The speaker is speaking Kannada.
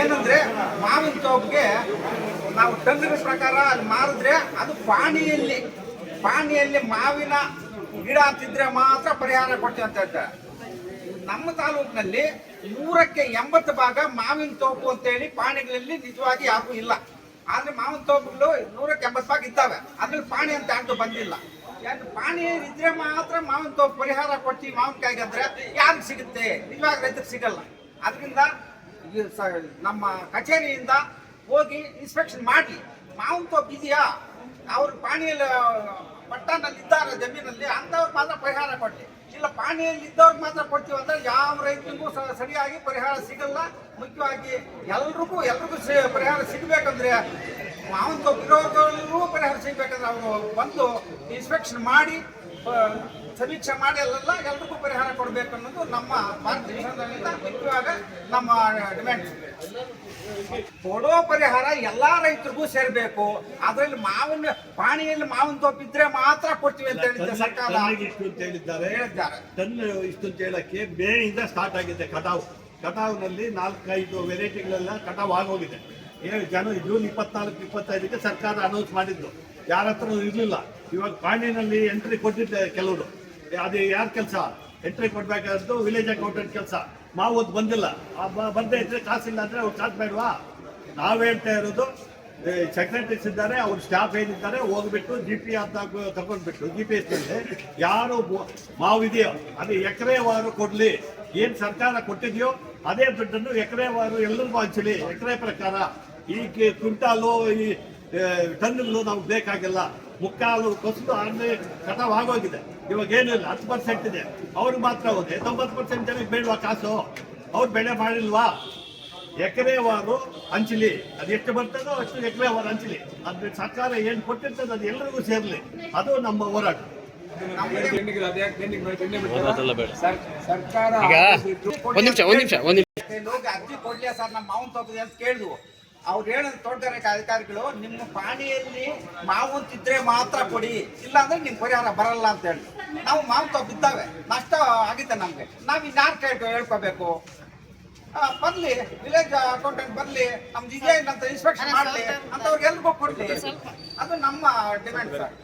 ಏನಂದ್ರೆ ಮಾವಿನ ತೋಪ್ಗೆ ನಾವು ಟನ್ಗಳ ಪ್ರಕಾರ ಅಲ್ಲಿ ಮಾರಿದ್ರೆ ಅದು ಪಾಣಿಯಲ್ಲಿ ಪಾಣಿಯಲ್ಲಿ ಮಾವಿನ ಗಿಡ ಅಂತಿದ್ರೆ ಮಾತ್ರ ಪರಿಹಾರ ಕೊಡ್ತೀವಿ ಅಂತ ಹೇಳ್ತಾರೆ. ನಮ್ಮ ತಾಲೂಕಿನಲ್ಲಿ ನೂರಕ್ಕೆ ಎಂಬತ್ತು ಭಾಗ ಮಾವಿನ ತೋಪು ಅಂತ ಹೇಳಿ ಪಾಣಿಗಳಲ್ಲಿ ನಿಜವಾಗಿ ಯಾರಿಗೂ ಇಲ್ಲ. ಆದ್ರೆ ಮಾವಿನ ತೋಪುಗಳು ನೂರಕ್ಕೆ ಎಂಬತ್ತು ಭಾಗ ಇದ್ದಾವೆ. ಅದ್ರಲ್ಲಿ ಪಾಣಿ ಅಂತ ಅಂತ ಬಂದಿಲ್ಲ. ಯಾಕೆ ಪಾಣಿ ಇದ್ರೆ ಮಾತ್ರ ಮಾವಿನ ತೋಪು ಪರಿಹಾರ ಕೊಡ್ತೀವಿ ಮಾವಿನಕಾಯಿಗೆ ಅಂದ್ರೆ ಯಾರಿಗೆ ಸಿಗುತ್ತೆ. ನಿಜವಾಗಿ ರೈತರಿಗೆ ಸಿಗಲ್ಲ. ಅದರಿಂದ ನಮ್ಮ ಕಚೇರಿಯಿಂದ ಹೋಗಿ ಇನ್ಸ್ಪೆಕ್ಷನ್ ಮಾಡಿ. ಮಾವಂತೋ ಬಿದಿಯಾ ಅವ್ರು ಪಾಣಿಯಲ್ಲಿ, ಪಟ್ಟಣದಲ್ಲಿ ಇದ್ದಾರೆ, ಜಮೀನಲ್ಲಿ. ಅಂಥವ್ರು ಮಾತ್ರ ಪರಿಹಾರ ಕೊಡ್ಲಿ ಇಲ್ಲ, ಪಾಣಿಯಲ್ಲಿ ಇದ್ದವ್ರಿಗೆ ಮಾತ್ರ ಕೊಡ್ತೀವಿ ಅಂದ್ರೆ ಯಾವ ರೈತರಿಗೂ ಸರಿಯಾಗಿ ಪರಿಹಾರ ಸಿಗಲ್ಲ. ಮುಖ್ಯವಾಗಿ ಎಲ್ರಿಗೂ ಎಲ್ರಿಗೂ ಪರಿಹಾರ ಸಿಗಬೇಕಂದ್ರೆ ಮಾವಂತ ಇರೋರ್ಗೂ ಪರಿಹಾರ ಸಿಗಬೇಕಂದ್ರೆ ಅವರು ಬಂದು ಇನ್ಸ್ಪೆಕ್ಷನ್ ಮಾಡಿ ಸಮೀಕ್ಷೆ ಮಾಡಿ ಅಲ್ಲೆಲ್ಲ ಎಲ್ರಿಗೂ ಪರಿಹಾರ ಕೊಡಬೇಕು ಅನ್ನೋದು ನಮ್ಮ ಭಾರತ ಮುಖ್ಯವಾಗ ನಮ್ಮ ಡಿಮ್ಯಾಂಡ್ ಕೊಡೋ ಪರಿಹಾರ ಎಲ್ಲಾ ರೈತರಿಗೂ ಸೇರ್ಬೇಕು. ಅದರಲ್ಲಿ ಮಾವಿನ ಪಾಣಿಯಲ್ಲಿ ಮಾವಿನ ತೋಪಿದ್ರೆ ಮಾತ್ರ ಕೊಡ್ತೀವಿ ಅಂತ ಹೇಳಿದ್ದೆ ಸರ್ಕಾರ. ಇಷ್ಟು ಅಂತ ಹೇಳಿದ್ದಾರೆ. ತನ್ನ ಟನ್ ಇಷ್ಟು ಅಂತ ಹೇಳಕ್ಕೆ ಮೇಯಿಂದ ಸ್ಟಾರ್ಟ್ ಆಗಿದೆ ಕಟಾವು. ಕಟಾವ್ನಲ್ಲಿ ನಾಲ್ಕೈದು ವೆರೈಟಿಗಳೆಲ್ಲ ಕಟಾವ್ ಆಗೋಗಿದೆ. ಏನು ಜನ ಜೂನ್ ಇಪ್ಪತ್ನಾಲ್ಕು ಇಪ್ಪತ್ತೈದಕ್ಕೆ ಸರ್ಕಾರ ಅನೌನ್ಸ್ ಮಾಡಿದ್ದು. ಯಾರ ಹತ್ರ ಇರಲಿಲ್ಲ. ಇವಾಗ ಪಾಣಿನಲ್ಲಿ ಎಂಟ್ರಿ ಕೊಟ್ಟಿದ್ದೆ ಕೆಲವರು. ಅದು ಯಾರ ಕೆಲಸ? ಎಂಟ್ರಿ ಕೊಡ್ಬೇಕಾದ್ದು ವಿಲೇಜ್ ಅಕೌಂಟೆಂಟ್ ಕೆಲಸ. ಮಾವತ್ತು ಬಂದಿಲ್ಲ. ಬಂದೇ ಇದ್ರೆ ಕಾಸಿಲ್ಲ ಅಂದ್ರೆ ಅವ್ರು ಚಾರ್ಜ್ ಬೇಡವಾ? ನಾವ್ ಹೇಳ್ತಾ ಇರೋದು ಸೆಕ್ರೆಟರೀಸ್ ಇದ್ದಾರೆ ಅವ್ರ ಸ್ಟಾಫ್ ಏನಿದ್ದಾರೆ ಹೋಗ್ಬಿಟ್ಟು ಜಿ ಪಿ ಅಂತ ತಗೊಂಡ್ಬಿಟ್ಟು ಜಿ ಪಿ ಎಸ್ನಲ್ಲಿ ಯಾರು ಮಾವಿದೆಯೋ ಅದು ಎಕರೆ ವಾರು ಕೊಡ್ಲಿ. ಏನ್ ಸರ್ಕಾರ ಕೊಟ್ಟಿದೆಯೋ ಅದೇ ದುಡ್ಡನ್ನು ಎಕರೆವಾರು ಎಲ್ಲರಿಗೂ ಹಂಚಲಿ. ಎಕರೆ ಪ್ರಕಾರ. ಈ ಕ್ವಿಂಟಾಲು ಈ ಆ, ಟನ್ನುಗಳು ನಮ್ಗೆ ಬೇಕಾಗಿಲ್ಲ. ಮುಕ್ಕಾಲು ಕಸಲು ಅರ್ಧ ಕಟಾವ್ ಆಗೋಗಿದೆ. ಇವಾಗ ಏನಿಲ್ಲ ಹತ್ತು ಪರ್ಸೆಂಟ್ ಇದೆ. ಅವ್ರಿಗೆ ಮಾತ್ರ ಹೋದೆ. ತೊಂಬತ್ತು ಪರ್ಸೆಂಟ್ ಜನಕ್ಕೆ ಬೇಡವಾ ಕಾಸು ಅವ್ರು ಬೆಳೆ ಮಾಡಿಲ್ವಾ? ಎಕರೆವಾರು ಹಂಚಲಿ ಅದು ಎಷ್ಟು ಬರ್ತದೋ ಅಷ್ಟು ಎಕರೆವಾರು ಹಂಚಲಿ ಅದ್ರ ಸರ್ಕಾರ ಏನು ಕೊಟ್ಟಿರ್ತದೆ ಅದು ಎಲ್ಲರಿಗೂ ಸೇರ್ಲಿ. ಅದು ನಮ್ಮ ಹೋರಾಟ. ಓದೋದೆಲ್ಲ ಬೇಡ. ಸರ್- ಸರ್ಕಾರ ಒಂದ್ ನಿಮಿಷ ಒಂದ್ ನಿಮಿಷ ಒಂದ್ ನಿಮಿಷ. ಅರ್ಜಿ ಕೊಡ್ಲಿಲ್ಲ ಸರ್. ನಮ್ಮ ಮಾವನ್ ತೋಪಿದೆ ಅಂತ ಕೇಳಿದ್ವು. ಅವ್ರು ಹೇಳಿದ ತೋಟಗಾರಿಕೆ ಅಧಿಕಾರಿಗಳು ನಿಮ್ಮ ಪಾಣಿಯಲ್ಲಿ ಮಾವು ಅಂತಿದ್ರೆ ಮಾತ್ರ ಕೊಡಿ ಇಲ್ಲ ಅಂದ್ರೆ ನಿಮ್ ಪರಿಹಾರ ಬರಲ್ಲ ಅಂತ ಹೇಳಿ. ನಾವು ಮಾವು ತೋ ಬಿದ್ದಾವೆ ನಷ್ಟ ಆಗಿದೆ ನಮ್ಗೆ. ನಾವ್ ಇನ್ಯಾರು ಕೇಳ್ಕೊ ಹೇಳ್ಕೋಬೇಕು? ಬರ್ಲಿ ವಿಲೇಜ್ ಅಕೌಂಟೆಂಟ್ ಬರ್ಲಿ ನಮ್ದು ಇದೆ ಅಂತ ಇನ್ಸ್ಪೆಕ್ಷನ್ ಮಾಡ್ಲಿ ಅಂತ ಅವ್ರಿಗೆಲ್ರಿಗೂ ಕೊಡ್ಲಿ. ಅದು ನಮ್ಮ ಡಿಮ್ಯಾಂಡ್ ಸರ್